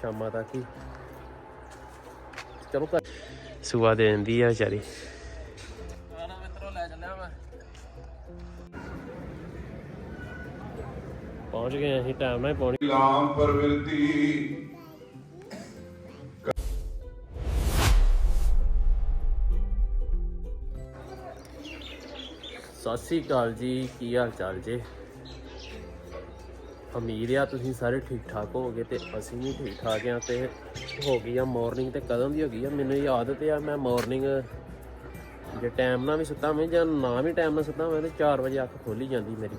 ਸ਼ਾਮਾਂ ਤੱਕ ਹੀ ਚਲੋ ਘਰ। ਸੁਆ ਦੇ ਦਿੰਦੀ ਆ ਵਿਚਾਰੀ। ਆਣਾ ਮਿੱਤਰੋ ਲੈ ਚੱਲਿਆ ਮੈਂ ਪਹੁੰਚ ਗਏ ਅਸੀਂ ਟਾਈਮ ਨਾਲ ਹੀ ਪਹੁੰਚ ਰਾਮ ਪ੍ਰਵਿਰਤੀ ਸਤਿ ਸ੍ਰੀ ਅਕਾਲ ਜੀ ਕੀ ਹਾਲ ਚਾਲ ਜੇ? ਉਮੀਦ ਆ ਤੁਸੀਂ ਸਾਰੇ ਠੀਕ ਠਾਕ ਹੋਵੋਗੇ ਤੇ ਅਸੀਂ ਵੀ ਠੀਕ ਠਾਕ ਆ ਤੇ ਹੋ ਗਈ ਆ ਮਾਰਨਿੰਗ ਤੇ ਕਦੋਂ ਦੀ ਹੋ ਗਈ ਆ? ਮੈਨੂੰ ਯਾਦ ਆਦਤ ਆ ਮੈਂ ਮਾਰਨਿੰਗ ਜੇ ਟਾਈਮ ਨਾਲ ਵੀ ਸੁੱਤਾ ਮੈਂ ਜਾਂ ਨਾ ਵੀ ਟਾਈਮ ਨਾਲ ਸੁੱਤਾ ਮੈਂ ਤੇ 4 ਵਜੇ ਅੱਖ ਖੋਲੀ ਜਾਂਦੀ ਮੇਰੀ।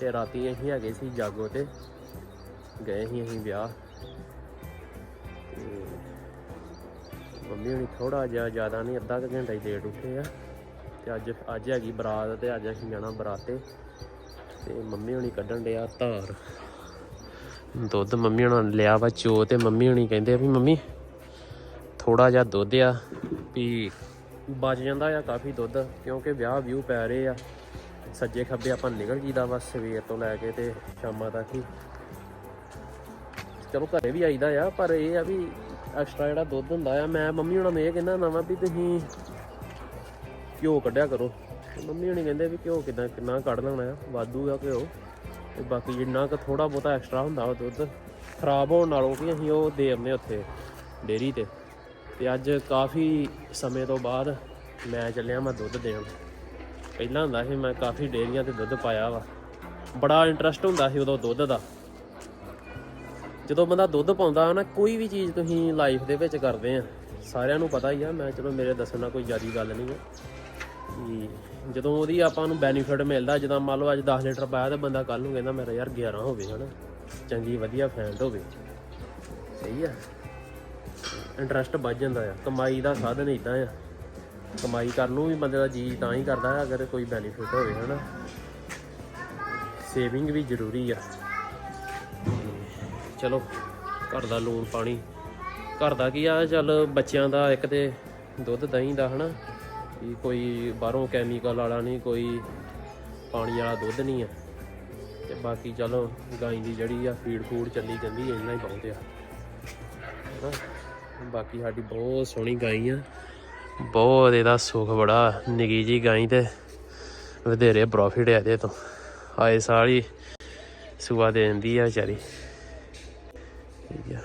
ਤੇ ਰਾਤੀ ਅਸੀਂ ਹੈਗੇ ਸੀ ਜਾਗੋ ਤੇ, ਗਏ ਸੀ ਅਸੀਂ ਵਿਆਹ। ਤੇ ਮੰਮੀ ਹੁਣੀ ਥੋੜਾ ਜਿਹਾ ਜ਼ਿਆਦਾ ਨਹੀਂ, ਅੱਧਾ ਕੁ ਘੰਟਾ ਹੀ ਲੇਟ ਉੱਠੇ ਆ। ਤੇ ਅੱਜ ਅੱਜ ਹੈਗੀ ਬਰਾਤ ਤੇ ਅੱਜ ਅਸੀਂ ਜਾਣਾ ਬਰਾਤੇ। ਤੇ ਮੰਮੀ ਹੁਣੀ ਕੱਢਣ ਡਿਆ ਧਾਰ। ਦੁੱਧ ਮੰਮੀ ਹੁਣਾਂ ਨੇ ਲਿਆ ਵਾ ਚੋ ਤੇ ਮੰਮੀ ਹੁਣੀ ਕਹਿੰਦੇ ਆ ਵੀ ਮੰਮੀ ਥੋੜਾ ਜਿਹਾ ਦੁੱਧ ਆ ਵੀ ਬਚ ਜਾਂਦਾ ਆ ਕਾਫੀ ਦੁੱਧ ਕਿਉਂਕਿ ਵਿਆਹ ਵਿਊ ਪੈ ਰਹੇ ਆ। ਸੱਜੇ ਖੱਬੇ ਆਪਾਂ ਨਿਕਲ ਜੀਦਾ ਵਾ ਸਵੇਰ ਤੋਂ ਲੈ ਕੇ ਤੇ ਸ਼ਾਮਾਂ ਤੱਕ ਹੀ। ਚਲੋ ਘਰੇ ਵੀ ਆਈਦਾ ਆ, ਪਰ ਇਹ ਆ ਵੀ ਐਕਸਟਰਾ ਜਿਹੜਾ ਦੁੱਧ ਹੁੰਦਾ ਆ, ਮੈਂ ਮੰਮੀ ਹੁਣਾਂ ਨੂੰ ਇਹ ਕਹਿੰਦਾ ਨਵਾਂ ਵੀ ਤੁਸੀਂ ਘਿਓ ਕੱਢਿਆ ਕਰੋ। ਮੰਮੀ ਹੁਣੀ ਕਹਿੰਦੇ ਵੀ ਘਿਓ ਕਿਦਾਂ ਕਿੰਨਾ ਕੱਢ ਲੈਣਾ ਆ, ਵਾਧੂ ਆ ਘਿਓ। ਤੇ ਬਾਕੀ ਜਿੰਨਾ ਕੁ ਥੋੜਾ ਬਹੁਤਾ ਐਕਸਟਰਾ ਹੁੰਦਾ ਉਹ ਦੁੱਧ, ਖਰਾਬ ਹੋਣ ਨਾਲੋਂ ਵੀ ਅਸੀਂ ਉਹ ਦੇ ਆਉਂਦੇ ਉੱਥੇ ਡੇਰੀ ਤੇ। ਤੇ ਅੱਜ ਕਾਫੀ ਸਮੇਂ ਤੋਂ ਬਾਅਦ ਮੈਂ ਚੱਲਿਆ ਮੈਂ ਦੁੱਧ ਦੇਣ। ਪਹਿਲਾਂ ਹੁੰਦਾ ਸੀ ਮੈਂ ਕਾਫੀ ਡੇਰੀਆਂ ਤੇ ਦੁੱਧ ਪਾਇਆ ਵਾ। ਬੜਾ ਇੰਟਰਸਟ ਹੁੰਦਾ ਸੀ ਉਦੋਂ ਦੁੱਧ ਦਾ। ਜਦੋਂ ਬੰਦਾ ਦੁੱਧ ਪਾਉਂਦਾ ਨਾ, ਕੋਈ ਵੀ ਚੀਜ਼ ਤੁਸੀਂ ਲਾਈਫ ਦੇ ਵਿੱਚ ਕਰਦੇ ਆ, ਸਾਰਿਆਂ ਨੂੰ ਪਤਾ ਹੀ ਆ, ਮੈਂ ਚਲੋ ਮੇਰੇ ਦੱਸਣ ਨਾਲ ਕੋਈ ਜ਼ਿਆਦੀ ਗੱਲ ਨਹੀਂ ਹੈ ਜਦੋਂ ਉਹਦੀ ਆਪਾਂ ਨੂੰ ਬੈਨੀਫਿਟ ਮਿਲਦਾ, ਜਦੋਂ ਮੰਨ ਲਓ ਅੱਜ 10 ਲੀਟਰ ਪਾਇਆ ਤੇ ਬੰਦਾ ਕੱਲ ਨੂੰ ਕਹਿੰਦਾ ਮੇਰਾ ਯਾਰ 11 ਹੋਵੇ ਹਨਾ। ਚੰਗੀ ਵਧੀਆ ਫੈਂਟ ਹੋਵੇ। ਸਹੀ ਆ। ਇੰਟਰਸਟ ਵੱਧ ਜਾਂਦਾ ਆ। ਕਮਾਈ ਦਾ ਸਾਧਨ ਇਦਾਂ ਆ। ਕਮਾਈ ਕਰਨ ਨੂੰ ਵੀ ਬੰਦੇ ਦਾ ਜੀ ਤਾਂ ਹੀ ਕਰਦਾ ਹੈ ਅਗਰ ਕੋਈ ਬੈਨੀਫਿਟ ਹੋਵੇ ਹਨਾ। ਸੇਵਿੰਗ ਵੀ ਜ਼ਰੂਰੀ ਆ। ਚਲੋ, ਘਰ ਦਾ ਲੂਣ ਪਾਣੀ। ਘਰ ਦਾ ਕੀ ਆ, ਚੱਲ ਬੱਚਿਆਂ ਦਾ ਇੱਕ ਤੇ ਦੁੱਧ, ਦਹੀਂ ਦਾ ਹਨਾ। ਵੀ ਕੋਈ ਬਾਹਰੋਂ ਕੈਮੀਕਲ ਵਾਲਾ ਨਹੀਂ, ਕੋਈ ਪਾਣੀ ਵਾਲਾ ਦੁੱਧ ਨਹੀਂ ਆ। ਤੇ ਬਾਕੀ ਚਲੋ ਗਾਂ ਦੀ ਜਿਹੜੀ ਆ ਫੀਡ ਫੂਡ ਚੱਲੀ ਜਾਂਦੀ, ਇੰਨਾ ਹੀ ਬਹੁਤ ਆ। ਹਨਾ ਬਾਕੀ ਸਾਡੀ ਬਹੁਤ ਸੋਹਣੀ ਗਾਈ ਆ। ਬਹੁਤ ਇਹਦਾ ਸੁੱਖ ਬੜਾ ਨਿੱਗੀ ਜੀ ਗਾਈ ਤੇ ਵਧੇਰੇ ਪ੍ਰੋਫਿਟ ਆ ਇਹਦੇ ਤੋਂ। ਆਏ ਸਾਲ ਹੀ ਸੁਆ ਦੇ ਦਿੰਦੀ ਆ ਵਿਚਾਰੀ। ਠੀਕ ਆ।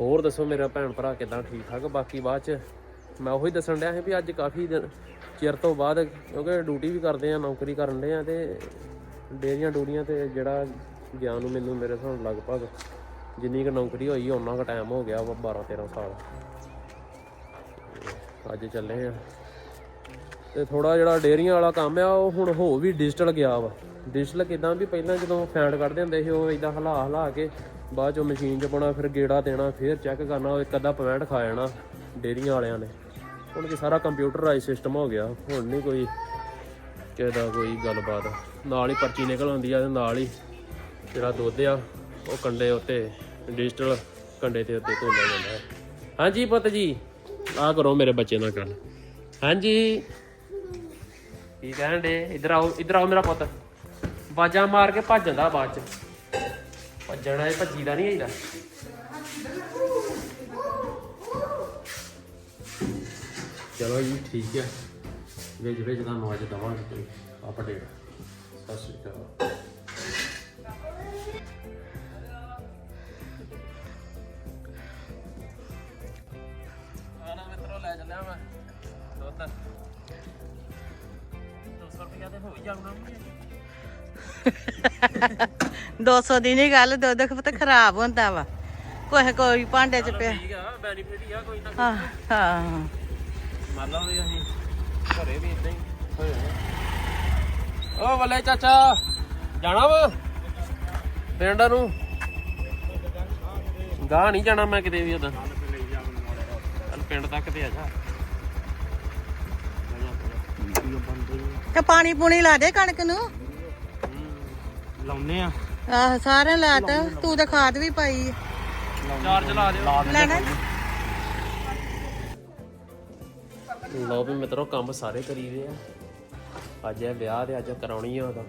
ਹੋਰ ਦੱਸੋ ਮੇਰਾ ਭੈਣ ਭਰਾ ਕਿਦਾਂ ਠੀਕ ਠਾਕ ਬਾਕੀ ਬਾਅਦ ਚ ਮੈਂ ਉਹੀ ਦੱਸਣ ਡਿਆ ਸੀ ਵੀ ਅੱਜ ਕਾਫੀ ਦਿਨ ਚਿਰ ਤੋਂ ਬਾਅਦ, ਕਿਉਂਕਿ ਡਿਊਟੀ ਵੀ ਕਰਦੇ ਆ, ਨੌਕਰੀ ਕਰਨ ਦੇ ਆ ਤੇ ਡੇਰੀਆਂ ਡੂਰੀਆਂ ਤੇ ਜਿਹੜਾ ਗਿਆਨ ਨੂੰ ਮੈਨੂੰ ਮੇਰੇ ਹਿਸਾਬ ਲਗਭਗ ਜਿੰਨੀ ਕੁ ਨੌਕਰੀ ਹੋਈ ਉਹਨਾਂ ਕੁ ਟਾਈਮ ਹੋ ਗਿਆ ਵਾ 12 13 ਸਾਲ। ਅੱਜ ਚੱਲੇ ਆ। ਤੇ ਥੋੜਾ ਜਿਹੜਾ ਡੇਰੀਆਂ ਵਾਲਾ ਕੰਮ ਆ, ਉਹ ਹੁਣ ਹੋ ਵੀ ਡਿਜੀਟਲ ਗਿਆ ਵਾ। ਡਿਜੀਟਲ ਕਿਦਾਂ ਵੀ ਪਹਿਲਾਂ ਜਦੋਂ ਫੈਂਡ ਕੱਢਦੇ ਹੁੰਦੇ ਸੀ, ਉਹ ਇਦਾਂ ਹਲਾ ਹਲਾ ਕੇ ਬਾਅਦ ਚੋਂ ਮਸ਼ੀਨ 'ਚ ਪਾਉਣਾ, ਫਿਰ ਗੇੜਾ ਦੇਣਾ, ਫਿਰ ਚੈੱਕ ਕਰਨਾ, ਉਹ ਇੱਕ ਅੱਧਾ ਪੁਆਇੰਟ ਖਾ ਜਾਣਾ ਡੇਰੀਆਂ ਵਾਲਿਆਂ ਨੇ। ਹੁਣ ਕਿ ਸਾਰਾ ਕੰਪਿਊਟਰਾਈਜ਼ ਸਿਸਟਮ ਹੋ ਗਿਆ, ਹੁਣ ਨਹੀਂ ਕੋਈ ਕਿਸੇ ਦਾ ਕੋਈ ਗੱਲਬਾਤ। ਨਾਲ ਹੀ ਪਰਚੀ ਨਿਕਲ ਆਉਂਦੀ ਆ ਤੇ ਨਾਲ ਹੀ ਜਿਹੜਾ ਦੁੱਧ ਆ, ਉਹ ਕੰਡੇ ਉੱਤੇ ਡਿਜੀਟਲ ਕੰਡੇ ਤੇ ਉੱਤੇ ਧੋਲਿਆ ਜਾਂਦਾ ਹੈ। ਹਾਂਜੀ ਪੁੱਤ ਜੀ ਆ ਕਰੋ ਮੇਰੇ ਬੱਚੇ ਨਾਲ ਗੱਲ। ਹਾਂਜੀ। ਕੀ ਕਹਿਣ ਦੇ ਇਧਰ ਆਓ ਇਧਰ ਆਓ ਮੇਰਾ ਪੁੱਤ। ਬਾਜਾ ਮਾਰ ਕੇ ਭੱਜ ਜਾਂਦਾ ਬਾਅਦ ਚ। ਭੱਜਣਾ ਇਹ ਭੱਜੀ ਦਾ ਨਹੀਂ ਹੈਗਾ ਚਲੋ ਜੀ ਠੀਕ ਹੈ। ਵਿੱਚ ਵਿੱਚ ਦਾ ਨਵਾਜ ਦਵਾਂਗੇ ਕੋਈ ਅਪਡੇਟ ਸਤਿ ਸ਼੍ਰੀ ਅਕਾਲ। ਆਣਾ ਮਿੱਤਰੋ ਲੈ ਚੱਲਿਆ ਮੈਂ ਦੁੱਧ। 200 ਰੁਪਇਆ ਤੇ ਹੋ ਜਾਣਾ 200 ਦੀ ਨਹੀਂ ਗੱਲ ਦੁੱਧ ਪਤਾ ਖਰਾਬ ਹੁੰਦਾ ਵਾ। ਕੋਈ ਕੋਈ ਭਾਂਡੇ ਚ ਪਿਆ। ਠੀਕ ਆ ਬੈਨੀਫਿਟ ਹੀ ਆ ਕੋਈ ਨਾ ਹਾਂ ਹਾਂ। ਮੰਨ ਲਓ ਵੀ ਅਸੀਂ। ਘਰੇ ਵੀ ਇਦਾਂ ਹੀ। ਹੋਏ ਹੋਏ ਆ। ਓ ਬੱਲੇ ਚਾਚਾ ਜਾਣਾ ਵਾ? ਪਿੰਡ ਨੂੰ? ਗਾਹ ਨਹੀਂ ਜਾਣਾ ਮੈਂ ਕਿਤੇ ਵੀ ਉਦਾਂ। ਚੱਲ ਪਿੰਡ ਤੱਕ ਤੇ ਆ ਜਾ। ਤੇ ਪਾਣੀ ਪੂਣੀ ਲਾ ਦੇ ਕਣਕ ਨੂੰ। ਲਾਉਨੇ ਆ। ਆਹ ਸਾਰੇ ਲਾਤਾ ਤੂੰ ਤਾਂ ਖਾਦ ਵੀ ਪਾਈ। ਆ। ਚਾਰਜ ਲਾ ਦਿਓ। ਲੈਣਾ? ਲਓ ਵੀ ਮਿੱਤਰੋ, ਕੰਮ ਸਾਰੇ ਕਰੀਦੇ ਆ। ਅੱਜ ਇਹ ਵਿਆਹ ਤੇ ਅੱਜ ਕਰਾਉਣੀ ਆ ਉਹਦਾ।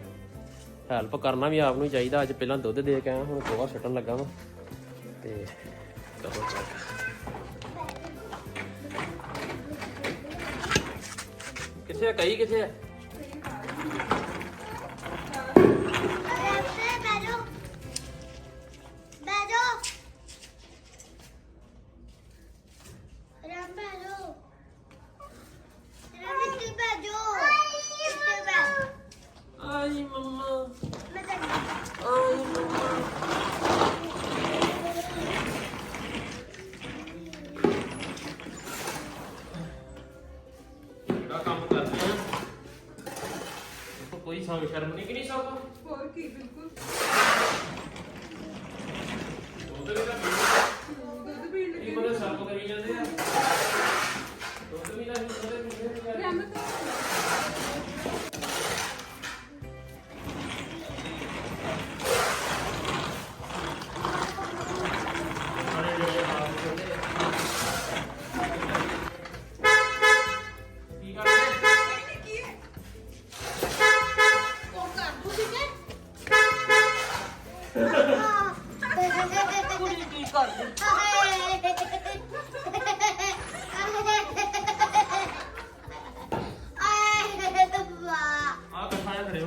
ਹੈਲਪ ਕਰਨਾ ਵੀ ਆਪ ਨੂੰ ਚਾਹੀਦਾ, ਅੱਜ ਪਹਿਲਾਂ ਦੁੱਧ ਦੇ ਕੇ ਆਇਆ, ਹੁਣ ਗੋਹਾ ਛੱਟਣ ਲੱਗਾ ਵਾ। ਤੇ ਕਰੋ ਚੈੱਕ ਕਿੱਥੇ ਆ ਕਈ ਕਿੱਥੇ ਆ? ਕੁੜੀ ਕੀ ਕਰਦੀ ਆ ਕੱਠਾ ਖੜੇ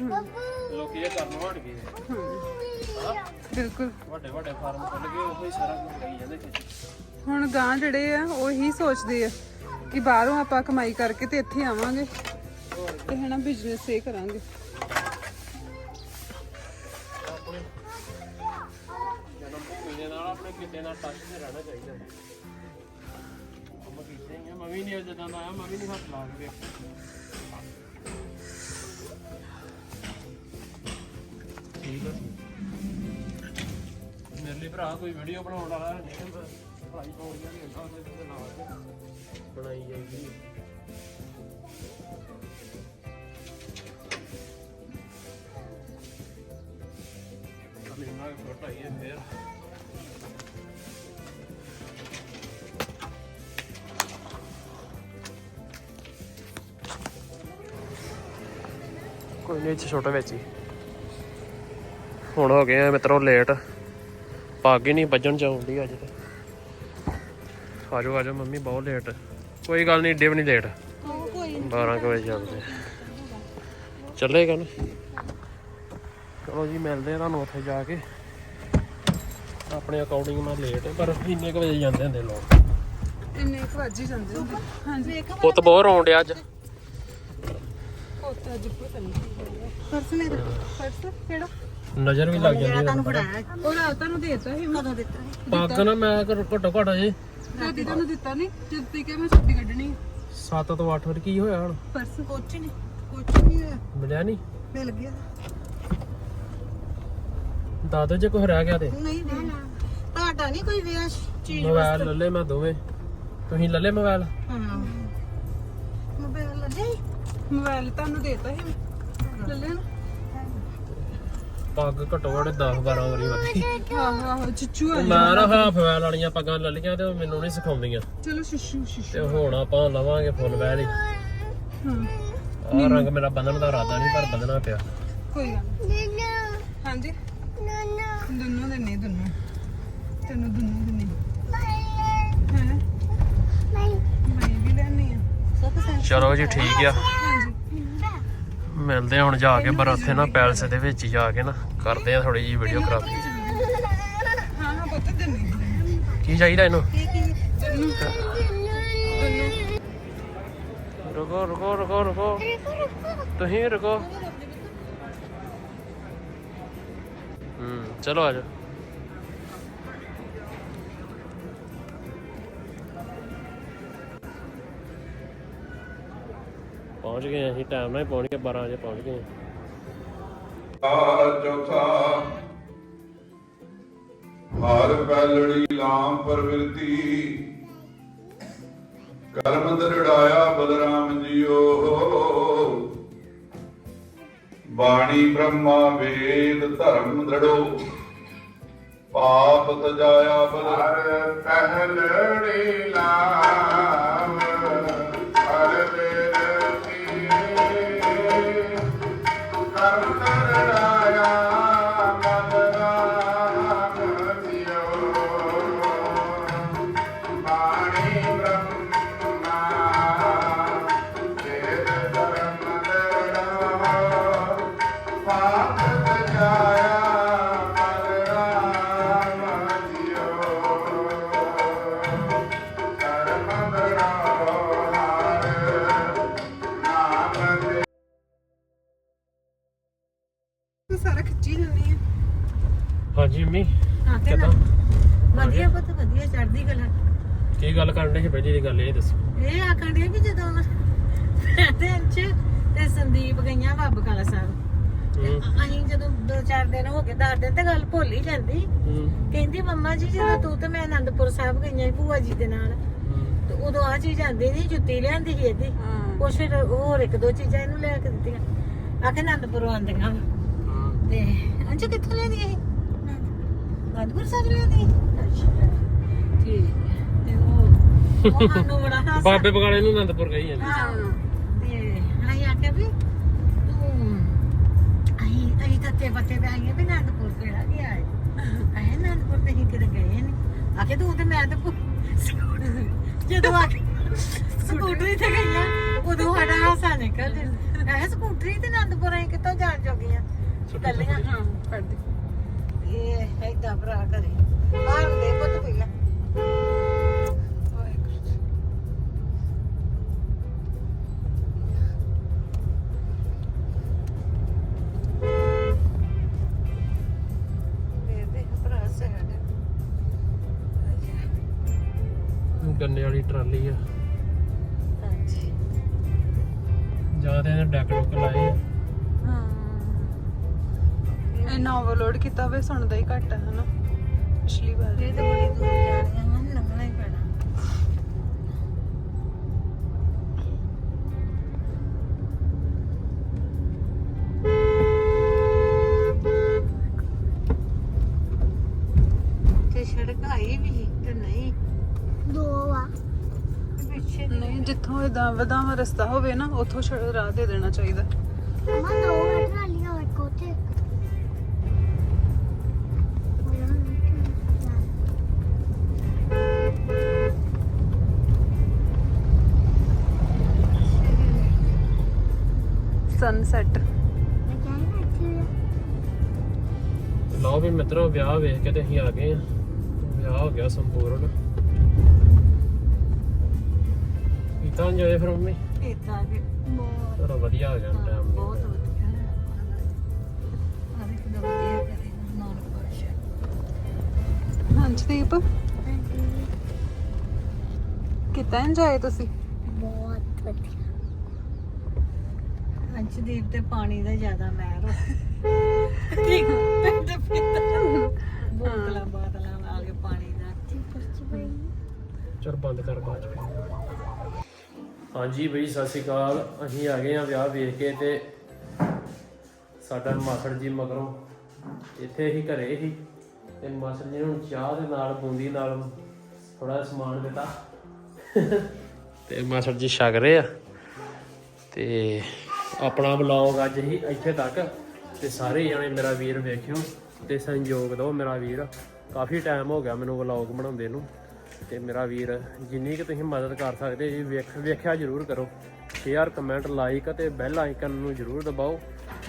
ਲੋਕੀ ਇਹ ਕਰਨ ਹਟ ਗਏ। ਬਿਲਕੁਲ। ਵੱਡੇ ਵੱਡੇ ਫਾਰਮ ਖੁੱਲ ਗਏ ਉਹ ਹੀ ਸਾਰਾ ਕੁਝ ਲਈ ਜਾਂਦੇ ਖੇਤੀ ਹੁਣ ਗਾਂ ਜਿਹੜੇ ਆ ਉਹ ਹੀ ਸੋਚਦੇ ਆ ਕਿ ਬਾਹਰੋਂ ਆਪਾਂ ਕਮਾਈ ਕਰਕੇ ਤੇ ਇੱਥੇ ਆਵਾਂਗੇ ਤੇ ਹਨਾ ਬਿਜ਼ਨਸ ਇਹ ਕਰਾਂਗੇ। ਆਪਣੇ ਕਿਤੇ ਨਾਲ ਟੱਚ ਤੇ ਰਹਿਣਾ ਚਾਹੀਦਾ। ਮੈਂ ਵੀ ਨਹੀਂ ਜਦੋਂ ਦਾ ਆਇਆ ਮੈਂ ਵੀ ਨਹੀਂ ਹੱਥ ਲਾ ਕੇ ਭਰਾ ਕੋਈ ਵੀਡੀਓ ਬਣਾਉਣ ਵਾਲਾ ਨਹੀਂ ਹੁੰਦਾ ਭਾਈ ਪੌੜੀਆਂ ਨਹੀਂ ਹੁੰਦਾ ਉਹਦੇ ਤੇ ਲਾ ਬਣਾਈ ਜਾਈਦੀ ਅਮੀਨਾ ਨਾ ਛੋਟਾ ਫੇਰ। ਕੋਈ ਨਹੀਂ ਛੋਟਾ ਵਿੱਚ ਹੀ। ਹੁਣ ਹੋ ਗਏ ਆ ਮਿੱਤਰੋ ਲੇਟ ਪੱਗ ਹੀ ਨਹੀਂ ਵੱਜਣ ਚਾਉਂਦੀ ਅੱਜ ਤੇ। ਆਜੋ ਆਜੋ ਮੰਮੀ ਬਹੁਤ ਲੇਟ ਕੋਈ ਗੱਲ ਨਹੀਂ ਏਡੇ ਵੀ ਨਹੀਂ ਲੇਟ ਕੋਈ 12 ਕੁ ਵਜੇ ਚੱਲਦੇ ਚੱਲੇਗਾ ਨਾ। ਚਲੋ ਜੀ ਮਿਲਦੇ ਆ ਤੁਹਾਨੂੰ ਉੱਥੇ ਜਾ ਕੇ। ਆਪਣੇ ਅਕਾਊਂਟਿੰਗ ਮੈਂ ਲੇਟ ਪਰ ਇੰਨੇ ਕੁ ਵਜੇ ਜਾਂਦੇ ਹੁੰਦੇ ਲੋਕ। ਇੰਨੇ ਕੁ ਵੱਜ ਹੀ ਜਾਂਦੇ ਹੁੰਦੇ। ਹਾਂਜੀ। ਪੁੱਤ ਬਹੁਤ ਰੌਣ ਡਿਆ ਅੱਜ। ਪਰਸ ਮੇਰਾ ਪਰਸ ਕਿਹੜਾ? ਨਜ਼ਰ ਵੀ ਲੱਗ ਜਾਂਦੀ ਹੈ ਉਹ ਰਾਤ ਤੁਹਾਨੂੰ ਦੇਤਾ ਸੀ ਕਦੋਂ ਦਿੱਤਾ ਪੱਗ ਨਾ ਮੈਂ ਘੱਟੋ ਘੱਟੋ ਘੱਟ ਜੇ ਰਾਤੀ ਤੁਹਾਨੂੰ ਦਿੱਤਾ ਨਹੀਂ ਜਦ ਤੱਕ ਮੈਂ ਛੁੱਟੀ ਕੱਢਣੀ 7 ਤੋਂ 8 ਵਜੇ ਕੀ ਹੋਇਆ ਹੁਣ? ਪਰਸ। ਕੁਛ ਨਹੀਂ ਕੁਛ ਨਹੀਂ ਹੋਇਆ। ਮਿਲਿਆ ਨਹੀਂ ਮਿਲ ਗਿਆ। ਦਾਦਾ ਜੇ ਕੋਈ ਰਹਿ ਗਿਆ ਤੇ? ਨਹੀਂ ਨਹੀਂ। ਤੁਹਾਡਾ ਨਹੀਂ ਕੋਈ ਵਿਆਹ ਚੀਜ਼ ਮੋਬਾਈਲ ਲੱਲੇ ਮੈਂ ਦੋਵੇਂ। ਤੁਸੀਂ ਲੱਲੇ ਮੋਬਾਈਲ ਹਾਂ। ਮੋਬਾਈਲ ਲੈ ਮੋਬਾਈਲ ਤੁਹਾਨੂੰ ਦੇਤਾ ਸੀ ਲੈ ਲੈਣਾ ਪੱਗ ਘੱਟੋ ਘੱਟ 10 12 ਵਾਰੀ ਵਧੀ ਆਹੋ ਆਹੋ ਚਿੱਚੂ ਆ ਮੈਂ ਨਾ ਹਾਫ ਵੈਲ ਵਾਲੀਆਂ ਪੱਗਾਂ ਲੈ ਲਈਆਂ ਤੇ ਉਹ ਮੈਨੂੰ ਨਹੀਂ ਸਿਖਾਉਂਦੀਆਂ। ਚਲੋ ਸ਼ਿਸ਼ੂ ਸ਼ਿਸ਼ੂ। ਤੇ ਹੁਣ ਆਪਾਂ ਲਵਾਂਗੇ ਫੁੱਲ ਵੈਲ ਹੀ। ਹਾਂ। ਆਹ ਰੰਗ ਮੇਰਾ ਬੰਨਣ ਦਾ ਇਰਾਦਾ ਨਹੀਂ ਪਰ ਬੰਨਣਾ ਪਿਆ। ਕੋਈ ਗੱਲ ਨੀ। ਹਾਂਜੀ? ਦੋਨੋਂ ਦੇ ਨਹੀਂ ਦੋਨੋਂ। ਤੈਨੂੰ ਦੋਨੋਂ ਦੇ ਨਹੀਂ ਹੈ? ਮੈਂ ਵੀ ਲੈਣੀ ਆ। ਚਲੋ ਜੀ ਠੀਕ ਆ। ਹਾਂਜੀ। ਮਿਲਦੇ ਹੁਣ ਜਾ ਕੇ ਪਰ ਉੱਥੇ ਨਾ ਪੈਲਸ ਦੇ ਵਿੱਚ ਹੀ ਜਾ ਕੇ ਨਾ ਕਰਦੇ ਆ ਥੋੜੀ ਜੀ ਵੀਡੀਓਗ੍ਰਾਫੀ ਹਾਂ। ਹਾਂ ਪੁੱਤ ਦਿੰਨੀ ਕੀ ਚਾਹੀਦਾ ਇਹਨੂੰ? ਰੁਕੋ ਰੁਕੋ ਰੁਕੋ ਰੁਕੋ। ਤੁਸੀਂ ਰੁਕੋ। ਹੂੰ ਚਲੋ ਆ ਜਾਓ। ਪਹੁੰਚ ਗਏ ਅਸੀਂ ਟਾਈਮ ਨਾਲ ਹੀ ਪਹੁੰਚ ਗਏ 12 ਵਜੇ ਪਹੁੰਚ ਗਏ ਹਾਰ ਚੌਥਾ ਹਾਰ ਪੈਲੜੀ ਲਾਮ ਪਰਵਿਰਤੀ ਕਰਮ ਦਰੜਾਇਆ ਬਲਰਾਮ ਜੀਓ। ਬਾਣੀ ਬ੍ਰਹਮਾ ਵੇਦ ਧਰਮ ਦੜੋ ਪਾਪ ਤਜਾਇਆ ਬਲ ਹਰ ਪਹਿਲੜੀ ਲਾਮ ਤੂੰ ਖਿੱਚੀ ਜਾਂਦੀ ਹੈ ਹਾਂਜੀ ਮੰਮੀ? ਹਾਂ ਤੇ ਕਿੱਦਾਂ? ਵਧੀਆ ਪੁੱਤ ਵਧੀਆ ਚੜਦੀ ਗੱਲ ਕੀ ਗੱਲ ਕਰਨ ਦੇ ਸੀ ਪਹਿਲੀ ਦੀ ਗੱਲ ਇਹ ਦੱਸੋ। ਇਹ ਆਖਣ ਡਿਆ ਵੀ ਜਦੋਂ ਦਿਨ ਚ ਤੇ ਸੰਦੀਪ ਗਈਆਂ ਬੱਬ ਕਾਲਾ ਸਾਹਿਬ। ਤੇ ਹੂੰ। ਅਸੀਂ ਜਦੋਂ ਦੋ ਚਾਰ ਦਿਨ ਹੋ ਗਏ ਦਸ ਦਿਨ ਤੇ ਗੱਲ ਭੁੱਲ ਹੀ ਜਾਂਦੀ। ਹੂੰ। ਕਹਿੰਦੀ ਮੰਮਾ ਜੀ ਜਦੋਂ ਤੂੰ ਤੇ ਮੈਂ ਆਨੰਦਪੁਰ ਸਾਹਿਬ ਗਈਆਂ ਸੀ ਭੂਆ ਜੀ ਦੇ ਨਾਲ ਹੂੰ। ਤੇ ਉਦੋਂ ਆ ਚੀਜ਼ ਆਂਦੀ ਨਹੀਂ ਜੁੱਤੀ ਲਿਆਂਦੀ ਸੀ ਇਹਦੀ। ਹਾਂ। ਕੁਛ ਫਿਰ ਹੋਰ ਇੱਕ ਦੋ ਚੀਜ਼ਾਂ ਇਹਨੂੰ ਲਿਆ ਕੇ ਦਿੱਤੀਆਂ। ਆਖੇ ਆਨੰਦਪੁਰੋਂ ਆਂਦੀਆਂ ਵਾਂ। ਹੂੰ ਤੇ ਅੰਜ ਕਿੱਥੋਂ ਲਿਆਂਦੀ ਇਹ? ਆਨੰਦਪੁਰ ਸਾਹਿਬ ਲਿਆਂਦੀ ਠੀਕ ਹੈ। ਤੇ ਉਹ ਉਹ ਸਾਨੂੰ ਬੜਾ ਹਾਸਾ ਬਾਬੇ ਬਗਾਲੇ ਨੂੰ ਆਨੰਦਪੁਰ ਗਈ ਜਾਂਦੀ। ਹਾਂ ਤੇ ਅਸੀਂ ਆਖਿਆ ਵੀ ਤੂੰ ਅਸੀਂ ਅਸੀਂ ਤੱਤੇ ਪੱਤੇ ਤੇ ਆਈਏ ਵੀ ਆਨੰਦਪੁਰ ਕਿਹੜਾ ਗਿਆ ਹੈ? ਅਸੀਂ ਆਨੰਦਪੁਰ ਤੇ ਹੀ ਕਿਤੇ ਗਏ ਨਹੀਂ ਆਖੇ ਤੂੰ ਤੇ ਮੈਂ ਤੇ ਭੁ- ਜਦੋਂ ਆ ਸਕੂਟਰੀ ਤੇ ਗਈਆਂ ਉਦੋਂ ਸਾਡਾ ਹਾਸਾ ਨਿਕਲ ਜਾਂਦਾ ਇਹ ਸਕੂਟਰੀ ਤੇ ਆਨੰਦਪੁਰ ਅਸੀਂ ਕਿੱਥੋਂ ਜਾਣ ਜੋਗੀਆਂ ਕੱਲੀਆਂ ਹਾਂ ਪੜਦੀ ਇਹ ਏਦਾਂ ਭਰਾ ਕਰੇ ਬਾਹਰ ਦੇ ਪੁੱਤ ਪਹਿਲਾਂ। ਦੇ ਦੇ ਗੰਨੇ ਵਾਲੀ ਟਰਾਲੀ ਆ। ਹਾਂਜੀ। ਜਾਂ ਤੇ ਇਹਨੇ ਡੈਕ ਡੁੱਕ ਲਾਏ ਆ। ਹਾਂ। ਇਹ ਓਵਰਲੋਡ ਕੀਤਾ ਵੇ ਸੁਣਦਾ ਹੀ ਘੱਟ ਹੈ ਹਨਾ? ਪਿਛਲੀ ਵਾਰ। ਇਹ ਤਾਂ ਬੜੀ ਦੂਰ ਜਾਣੀਆਂ ਹਨ ਲੰਘਣਾ ਹੀ ਪੈਣਾ। ਤੇ ਸੜਕ ਆਈ ਵੀ ਤੇ ਨਹੀਂ? ਦੋ ਆ। ਪਿੱਛੇ ਨਹੀਂ ਜਿੱਥੋਂ ਇਦਾਂ ਵਧਾਵਾ ਰਸਤਾ ਹੋਵੇ ਨਾ ਉੱਥੋਂ ਛੜ- ਰਾਹ ਦੇ ਦੇਣਾ ਚਾਹੀਦਾ। ਮਮਾ ਦੋ ਆ ਸਨਸੈਟ ਲਓ ਵੀ ਮਿੱਤਰੋ ਵਿਆਹ ਵੇਖ ਕੇ ਤੇ ਅਸੀਂ ਆ ਗਏ ਆ। ਵਿਆਹ ਹੋ ਗਿਆ ਸੰਪੂਰਨ। ਕੀਤਾ ਇੰਜੋਏ ਫਿਰ ਮੰਮੀ? ਇਦਾਂ ਕਿ ਬਹੁਤ। ਚਲੋ ਵਧੀਆ ਹੋ ਗਿਆ ਟਾਈਮ ਬਹੁਤ ਵਧੀਆ। ਹਰ ਇੱਕ ਦਾ ਵਧੀਆ ਕਰੇ ਨਾਨਕ ਪਾਤਸ਼ਾਹ ਹਾਂਜੀ ਦੀਪ। ਕੀਤਾ ਇੰਜੋਏ ਤੁਸੀਂ? ਬਹੁਤ ਵਧੀਆ। ਅੰਸ਼ਦੀਪ ਤੇ ਪਾਣੀ ਦਾ ਜ਼ਿਆਦਾ ਮਹਿਰ ਠੀਕ ਪਿੰਡ ਪਿੰਡ ਬੋਤਲਾਂ ਬਾਤਲਾਂ ਨਾਲ ਕੇ ਪਾਣੀ ਦਾ ਚਲ ਬੰਦ ਕਰ ਬਾਅਦ ਚ। ਹਾਂਜੀ ਬਈ, ਸਤਿ ਸ਼੍ਰੀ ਅਕਾਲ। ਅਸੀਂ ਆ ਗਏ ਆ ਵਿਆਹ ਵੇਖ ਕੇ ਤੇ ਸਾਡਾ ਮਾਸੜ ਜੀ ਮਗਰੋਂ ਇੱਥੇ ਹੀ ਘਰੇ ਹੀ ਤੇ ਮਾਸੜ ਜੀ ਨੂੰ ਚਾਹ ਦੇ ਨਾਲ, ਬੂੰਦੀ ਨਾਲ ਥੋੜਾ ਸਮਾਨ ਦਿੱਤਾ। ਤੇ ਮਾਸੜ ਜੀ ਛਕ ਰਹੇ ਆ ਤੇ ਆਪਣਾ ਵਲੌਗ ਅੱਜ ਹੀ ਇੱਥੇ ਤੱਕ। ਤੇ ਸਾਰੇ ਜਣੇ ਮੇਰਾ ਵੀਰ ਵੇਖਿਓ ਤੇ ਸੰਯੋਗ ਦਿਓ ਮੇਰਾ ਵੀਰ। ਕਾਫੀ ਟਾਈਮ ਹੋ ਗਿਆ ਮੈਨੂੰ ਵਲੌਗ ਬਣਾਉਂਦੇ ਨੂੰ। ਤੇ ਮੇਰਾ ਵੀਰ, ਜਿੰਨੀ ਕਿ ਤੁਸੀਂ ਮਦਦ ਕਰ ਸਕਦੇ ਜੀ, ਵੇਖ ਵੇਖਿਆ ਜਰੂਰ ਕਰੋ। ਸ਼ੇਅਰ ਕਮੈਂਟ ਲਾਈਕ ਅਤੇ ਬੈਲ ਆਈਕਨ ਨੂੰ ਜਰੂਰ ਦਬਾਓ।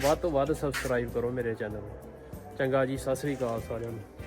ਵੱਧ ਤੋਂ ਵੱਧ ਸਬਸਕ੍ਰਾਈਬ ਕਰੋ ਮੇਰੇ ਚੈਨਲ ਨੂੰ। ਚੰਗਾ ਜੀ, ਸਤਿ ਸ੍ਰੀ ਅਕਾਲ ਸਾਰਿਆਂ ਨੂੰ।